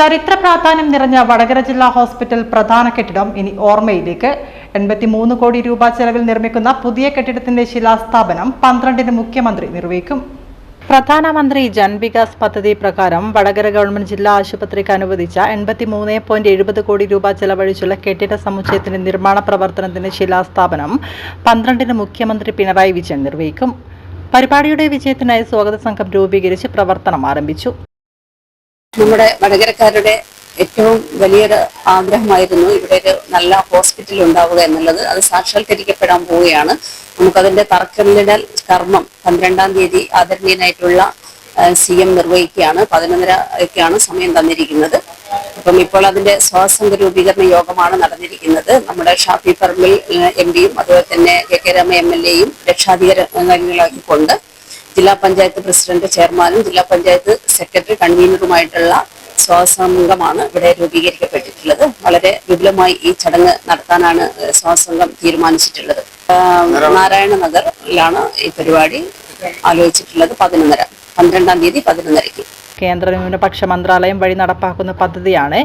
ചരിത്ര പ്രാധാന്യം നിറഞ്ഞ വടകര ജില്ലാ ഹോസ്പിറ്റൽ പ്രധാന കെട്ടിടം ഇനി ഓർമ്മയിലേക്ക്. എൺപത്തിമൂന്ന് കോടി രൂപ ചെലവിൽ നിർമ്മിക്കുന്ന പുതിയ കെട്ടിടത്തിന്റെ ശിലാസ്ഥാപനം പന്ത്രണ്ടിന് മുഖ്യമന്ത്രി നിർവഹിക്കും. പ്രധാനമന്ത്രി ജൻ വികാസ് പദ്ധതി പ്രകാരം വടകര ഗവൺമെന്റ് ജില്ലാ ആശുപത്രിക്ക് അനുവദിച്ച എൺപത്തിമൂന്ന് പോയിന്റ് എഴുപത് കോടി രൂപ ചെലവഴിച്ചുള്ള കെട്ടിട സമുച്ചയത്തിന്റെ നിർമ്മാണ പ്രവർത്തനത്തിന്റെ ശിലാസ്ഥാപനം പന്ത്രണ്ടിന് മുഖ്യമന്ത്രി പിണറായി വിജയൻ നിർവഹിക്കും. പരിപാടിയുടെ വിജയത്തിനായി സ്വാഗത സംഘം രൂപീകരിച്ച് പ്രവർത്തനം ആരംഭിച്ചു. നമ്മുടെ വടകരക്കാരുടെ ഏറ്റവും വലിയൊരു ആഗ്രഹമായിരുന്നു ഇവിടെ ഒരു നല്ല ഹോസ്പിറ്റൽ ഉണ്ടാവുക എന്നുള്ളത്. അത് സാക്ഷാത്കരിക്കപ്പെടാൻ പോവുകയാണ്. നമുക്കതിന്റെ തറക്കല്ലിടൽ കർമ്മം പന്ത്രണ്ടാം തീയതി ആദരണീയനായിട്ടുള്ള സി എം നിർവഹിക്കുകയാണ്. പതിനൊന്നരക്കാണ് സമയം തന്നിരിക്കുന്നത്. അപ്പം ഇപ്പോൾ അതിന്റെ സ്വാസംഗ രൂപീകരണ യോഗമാണ് നടന്നിരിക്കുന്നത്. നമ്മുടെ ഷാഫി പറമ്പിൽ എം പിയും അതുപോലെ തന്നെ K K Rema M L എയും രക്ഷാധികാരികളാക്കിക്കൊണ്ട് ജില്ലാ പഞ്ചായത്ത് പ്രസിഡന്റ് ചെയർമാനും ജില്ലാ പഞ്ചായത്ത് സെക്രട്ടറി കൺവീനറുമായിട്ടുള്ള സ്വാസംഘമാണ് ഇവിടെ രൂപീകരിക്കപ്പെട്ടിട്ടുള്ളത്. വളരെ വിപുലമായി ഈ ചടങ്ങ് നടത്താനാണ് സ്വാസംഗം തീരുമാനിച്ചിട്ടുള്ളത്. നാരായണ നഗറിലാണ് ഈ പരിപാടി ആലോചിച്ചിട്ടുള്ളത് പതിനൊന്നര പന്ത്രണ്ടാം തീയതി പതിനൊന്നരയ്ക്ക്. കേന്ദ്ര ന്യൂനപക്ഷ മന്ത്രാലയം വഴി നടപ്പാക്കുന്ന പദ്ധതിയാണ്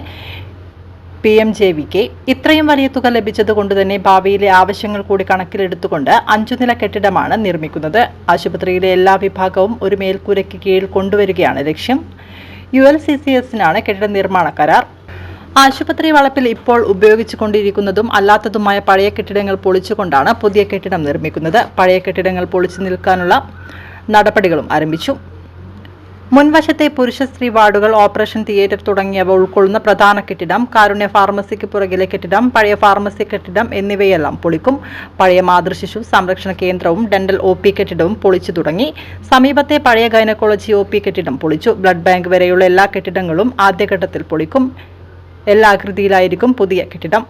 P M J V K ഇത്രയും വലിയ തുക ലഭിച്ചതുകൊണ്ട് തന്നെ ഭാവിയിലെ ആവശ്യങ്ങൾ കൂടി കണക്കിലെടുത്തുകൊണ്ട് അഞ്ചു നില കെട്ടിടമാണ് നിർമ്മിക്കുന്നത്. ആശുപത്രിയിലെ എല്ലാ വിഭാഗവും ഒരു മേൽക്കൂരയ്ക്ക് കീഴിൽ കൊണ്ടുവരികയാണ് ലക്ഷ്യം. യു എൽ സി സി എസിനാണ് കെട്ടിട നിർമ്മാണ കരാർ. ആശുപത്രി വളപ്പിൽ ഇപ്പോൾ ഉപയോഗിച്ചുകൊണ്ടിരിക്കുന്നതും അല്ലാത്തതുമായ പഴയ കെട്ടിടങ്ങൾ പൊളിച്ചുകൊണ്ടാണ് പുതിയ കെട്ടിടം നിർമ്മിക്കുന്നത്. പഴയ കെട്ടിടങ്ങൾ പൊളിച്ചു നിൽക്കാനുള്ള നടപടികളും ആരംഭിച്ചു. മുൻവശത്തെ പുരുഷ സ്ത്രീ വാർഡുകൾ ഓപ്പറേഷൻ തിയേറ്റർ തുടങ്ങിയവ ഉൾക്കൊള്ളുന്ന പ്രധാന കെട്ടിടം കാരുണ്യ ഫാർമസിക്ക് പുറകിലെ കെട്ടിടം പഴയ ഫാർമസി കെട്ടിടം എന്നിവയെല്ലാം പൊളിക്കും. പഴയ മാതൃശിശു സംരക്ഷണ കേന്ദ്രവും ഡെന്റൽ ഒ പി കെട്ടിടവും പൊളിച്ചു തുടങ്ങി. സമീപത്തെ പഴയ ഗൈനക്കോളജി ഒ പി കെട്ടിടം പൊളിച്ചു. ബ്ലഡ് ബാങ്ക് വരെയുള്ള എല്ലാ കെട്ടിടങ്ങളും ആദ്യഘട്ടത്തിൽ പൊളിക്കും. എല്ലാ ആകൃതിയിലായിരിക്കും പുതിയ കെട്ടിടം.